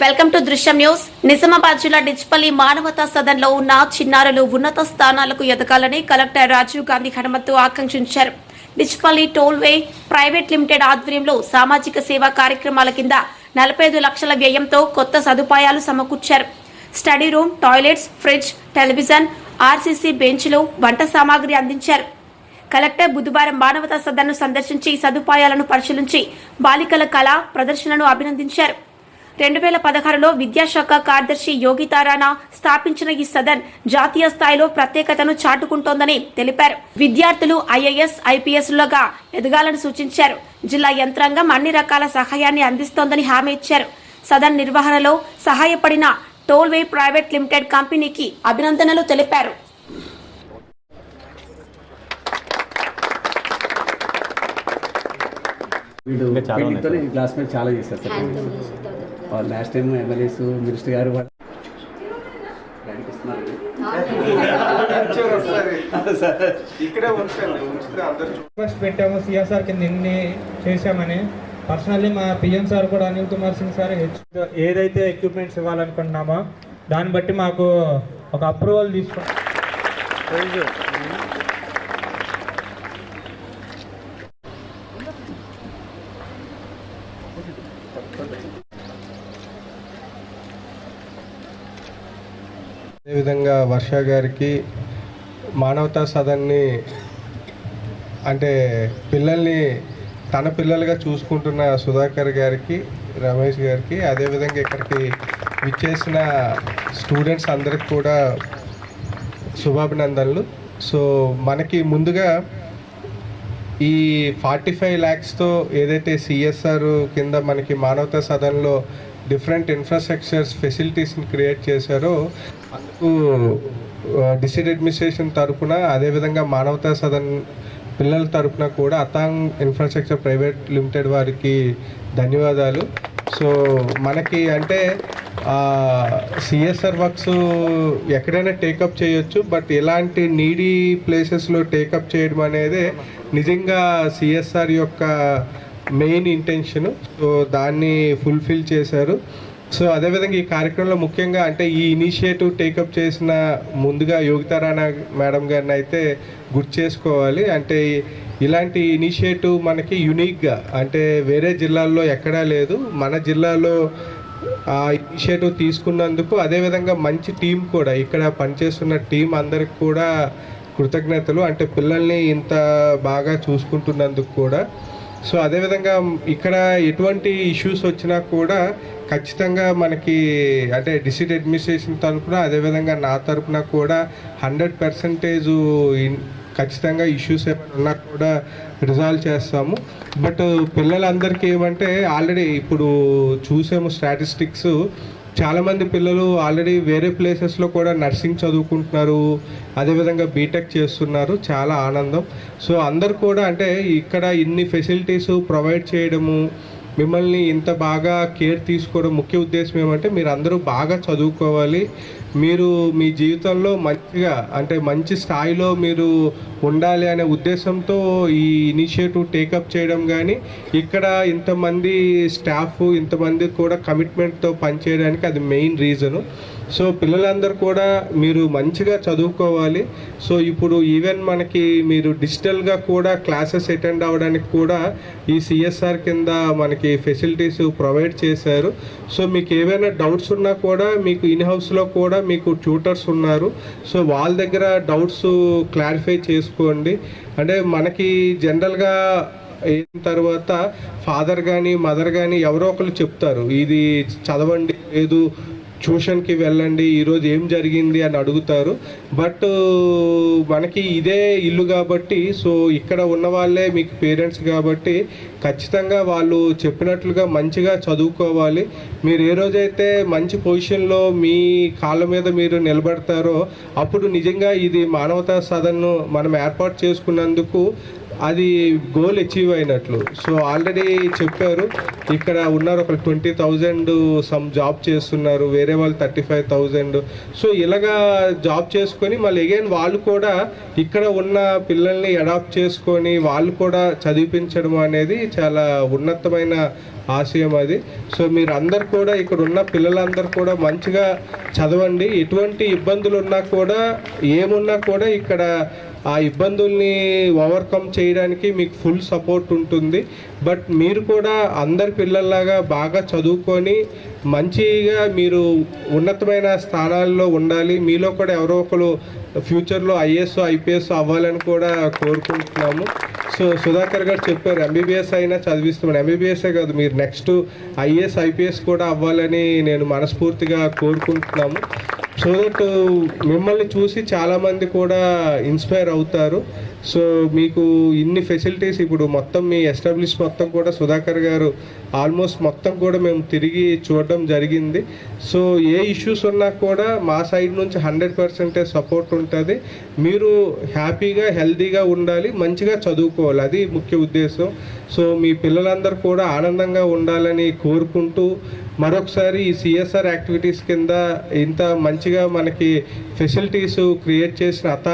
Welcome to Drishyam news. Nizamabad జిల్లా డిచ్పల్లి మానవతా సదన్లో ఉన్న చిన్నారులు ఉన్నత స్థానాలకు ఎదగాలని కలెక్టర్ రాజీవ్ గాంధీ హనుమత్తు ఆకాంక్షించారు. డిచ్పల్లి టోల్వే ప్రైవేట్ లిమిటెడ్ ఆధ్వర్యంలో సామాజిక సేవా కార్యక్రమాల కింద నలభై ఐదు లక్షల వ్యయంతో కొత్త సదుపాయాలు సమకూర్చారు. Study room toilets fridge television RCC బెంచ్లు వంట సామాగ్రి అందించారు. కలెక్టర్ బుధవారం మానవతా సదన్ను సందర్శించి సదుపాయాలను పరిశీలించి బాలికల కళ ప్రదర్శనను అభినందించారు. రెండు వేల పదహారులో విద్యాశాఖ కార్యదర్శి యోగితారానా స్థాపించిన ఈ సదన్ జాతీయ స్థాయిలో ప్రత్యేకతను చాటుకుంటోందని తెలిపారు. విద్యార్థులు ఐఏఎస్ ఐపీఎస్లుగా ఎదగాలని సూచించారు. జిల్లా యంత్రాంగం అన్ని రకాల సహాయాన్ని అందిస్తోందని హామీ ఇచ్చారు. సదన్ నిర్వహణలో సహాయపడిన టోల్వే ప్రైవేట్ లిమిటెడ్ కంపెనీకి అభినందనలు తెలిపారు. వీడు వీటితో ఈ క్లాస్ మీద చాలా చేస్తారు sir. Last time MLAs minister గారు రిక్వెస్ట్ పెట్టాము సిఎస్ఆర్ కింద ఎన్ని చేశామని. పర్సనల్లీ మా పిఎం సార్ కూడా అనిల్ కుమార్ సింగ్ సార్ హెచ్ ఏదైతే ఎక్విప్మెంట్స్ ఇవ్వాలనుకుంటున్నామో దాన్ని బట్టి మాకు ఒక అప్రూవల్ తీసుకో అదేవిధంగా వర్ష గారికి మానవతా సదన్ని అంటే పిల్లల్ని తన పిల్లలుగా చూసుకుంటున్న సుధాకర్ గారికి రమేష్ గారికి అదేవిధంగా ఇక్కడికి విచ్చేసిన స్టూడెంట్స్ అందరికి కూడా శుభాభినందనలు. సో మనకి ముందుగా ఈ ఫార్టీ ఫైవ్ ల్యాక్స్తో ఏదైతే సిఎస్ఆర్ కింద మనకి మానవతా సదన్లో డిఫరెంట్ ఇన్ఫ్రాస్ట్రక్చర్స్ ఫెసిలిటీస్ని క్రియేట్ చేశారో అందుకు డిస్ట్రిక్ట్ అడ్మినిస్ట్రేషన్ తరఫున అదేవిధంగా మానవతా సదన్ పిల్లల తరపున కూడా అతాంగ్ ఇన్ఫ్రాస్ట్రక్చర్ ప్రైవేట్ లిమిటెడ్ వారికి ధన్యవాదాలు. సో మనకి అంటే సిఎస్ఆర్ వర్క్స్ ఎక్కడైనా టేకప్ చేయొచ్చు బట్ ఇలాంటి నీడీ ప్లేసెస్లో టేకప్ చేయడం అనేది నిజంగా సిఎస్ఆర్ యొక్క మెయిన్ ఇంటెన్షన్. సో దాన్ని ఫుల్ఫిల్ చేశారు. సో అదేవిధంగా ఈ కార్యక్రమంలో ముఖ్యంగా అంటే ఈ ఇనిషియేటివ్ టేకప్ చేసిన ముందుగా యోగితారాణా మేడం గారిని అయితే గుర్తు చేసుకోవాలి. అంటే ఇలాంటి ఇనిషియేటివ్ మనకి యునిక్గా అంటే వేరే జిల్లాల్లో ఎక్కడా లేదు. మన జిల్లాలో ఆ ఇనిషియేటివ్ తీసుకున్నందుకు అదేవిధంగా మంచి టీం కూడా ఇక్కడ పనిచేస్తున్న టీం అందరికి కూడా కృతజ్ఞతలు. అంటే పిల్లల్ని ఇంత బాగా చూసుకుంటున్నందుకు కూడా. సో అదేవిధంగా ఇక్కడ ఎటువంటి ఇష్యూస్ వచ్చినా కూడా ఖచ్చితంగా మనకి అంటే డిస్ట్రిక్ట్ అడ్మినిస్ట్రేషన్ తరఫున అదేవిధంగా నా తరఫున కూడా హండ్రెడ్ పర్సంటేజ్ ఖచ్చితంగా ఇష్యూస్ ఏమైనా ఉన్నా కూడా రిజాల్వ్ చేస్తాము. బట్ పిల్లలందరికీ ఏమంటే ఆల్రెడీ ఇప్పుడు చూసాము స్టాటిస్టిక్స్ చాలామంది పిల్లలు ఆల్రెడీ వేరే ప్లేసెస్లో కూడా నర్సింగ్ చదువుకుంటున్నారు అదేవిధంగా బీటెక్ చేస్తున్నారు చాలా ఆనందం. సో అందరు కూడా అంటే ఇక్కడ ఇన్ని ఫెసిలిటీస్ ప్రొవైడ్ చేయడము మిమ్మల్ని ఇంత బాగా కేర్ తీసుకోవడం ముఖ్య ఉద్దేశం ఏమంటే మీరు అందరూ బాగా చదువుకోవాలి మీరు మీ జీవితంలో మంచిగా అంటే మంచి స్థాయిలో మీరు ఉండాలి అనే ఉద్దేశంతో ఈ ఇనిషియేటివ్ టేకప్ చేయడం కానీ ఇక్కడ ఇంతమంది స్టాఫ్ ఇంతమంది కూడా కమిట్మెంట్తో పనిచేయడానికి అది మెయిన్ రీజను. సో పిల్లలందరూ కూడా మీరు మంచిగా చదువుకోవాలి. సో ఇప్పుడు ఈవెన్ మనకి మీరు డిజిటల్గా కూడా క్లాసెస్ అటెండ్ అవ్వడానికి కూడా ఈ సిఎస్ఆర్ కింద మనకి ఫెసిలిటీస్ ప్రొవైడ్ చేశారు. సో మీకు ఏవైనా డౌట్స్ ఉన్నా కూడా మీకు ఇన్ హౌస్లో కూడా మీకు ట్యూటర్స్ ఉన్నారు. సో వాళ్ళ దగ్గర డౌట్స్ క్లారిఫై చేసుకోండి. అంటే మనకి జనరల్గా అయిన తర్వాత ఫాదర్ కానీ మదర్ కానీ ఎవరో ఒకరు చెప్తారు. ఇది చదవండి లేదు ట్యూషన్కి వెళ్ళండి ఈరోజు ఏం జరిగింది అని అడుగుతారు. బట్ మనకి ఇదే ఇల్లు కాబట్టి సో ఇక్కడ ఉన్న వాళ్ళే మీకు పేరెంట్స్ కాబట్టి ఖచ్చితంగా వాళ్ళు చెప్పినట్లుగా మంచిగా చదువుకోవాలి. మీరు ఏ రోజైతే మంచి పొజిషన్లో మీ కాళ్ళ మీద మీరు నిలబడతారో అప్పుడు నిజంగా ఇది మానవతా సదన్ను మనం ఏర్పాటు చేసుకున్నందుకు అది గోల్ అచీవ్ అయినట్లు. సో ఆల్రెడీ చెప్పారు. ఇక్కడ ఉన్నారు ఒక ట్వంటీ థౌజండ్ సమ్ జాబ్ చేస్తున్నారు. వేరే వాళ్ళు థర్టీ ఫైవ్ థౌజండ్ సో ఇలాగా జాబ్ చేసుకొని మళ్ళీ అగైన్ వాళ్ళు కూడా ఇక్కడ ఉన్న పిల్లల్ని అడాప్ట్ చేసుకొని వాళ్ళు కూడా చదివించడం అనేది చాలా ఉన్నతమైన ఆశయం అది. సో మీరు అందరు కూడా ఇక్కడ ఉన్న పిల్లలందరూ కూడా మంచిగా చదవండి. ఎటువంటి ఇబ్బందులు ఉన్నా కూడా ఏమున్నా కూడా ఇక్కడ ఆ ఇబ్బందుల్ని ఓవర్కమ్ చేయడానికి మీకు ఫుల్ సపోర్ట్ ఉంటుంది. బట్ మీరు కూడా అందరి పిల్లల్లాగా బాగా చదువుకొని మంచిగా మీరు ఉన్నతమైన స్థానాల్లో ఉండాలి. మీలో కూడా ఎవరో ఒకరు ఫ్యూచర్లో ఐఏఎస్ ఐపీఎస్ అవ్వాలని కూడా కోరుకుంటున్నాము. సో సుధాకర్ గారు చెప్పారు ఎంబీబీఎస్ అయినా చదివిస్తున్నాను. ఎంబీబీఎస్ఏ కాదు మీరు నెక్స్ట్ ఐఏఎస్ ఐపీఎస్ కూడా అవ్వాలని నేను మనస్ఫూర్తిగా కోరుకుంటున్నాము. సో దట్ మిమ్మల్ని చూసి చాలామంది కూడా ఇన్స్పైర్ అవుతారు. సో మీకు ఇన్ని ఫెసిలిటీస్ ఇప్పుడు మొత్తం మీ ఎస్టాబ్లిష్ మొత్తం కూడా సుధాకర్ గారు ఆల్మోస్ట్ మొత్తం కూడా మేము తిరిగి చూడడం జరిగింది. సో ఏ ఇష్యూస్ ఉన్నా కూడా మా సైడ్ నుంచి హండ్రెడ్ పర్సెంటేజ్ సపోర్ట్ ఉంటుంది. మీరు హ్యాపీగా హెల్తీగా ఉండాలి మంచిగా చదువుకోవాలి. అది ముఖ్య ఉద్దేశం. సో మీ పిల్లలందరూ కూడా ఆనందంగా ఉండాలని కోరుకుంటూ మరొకసారి ఈ సిఎస్ఆర్ యాక్టివిటీస్ కింద ఇంత మంచిగా మనకి ఫెసిలిటీస్ క్రియేట్ చేసిన అత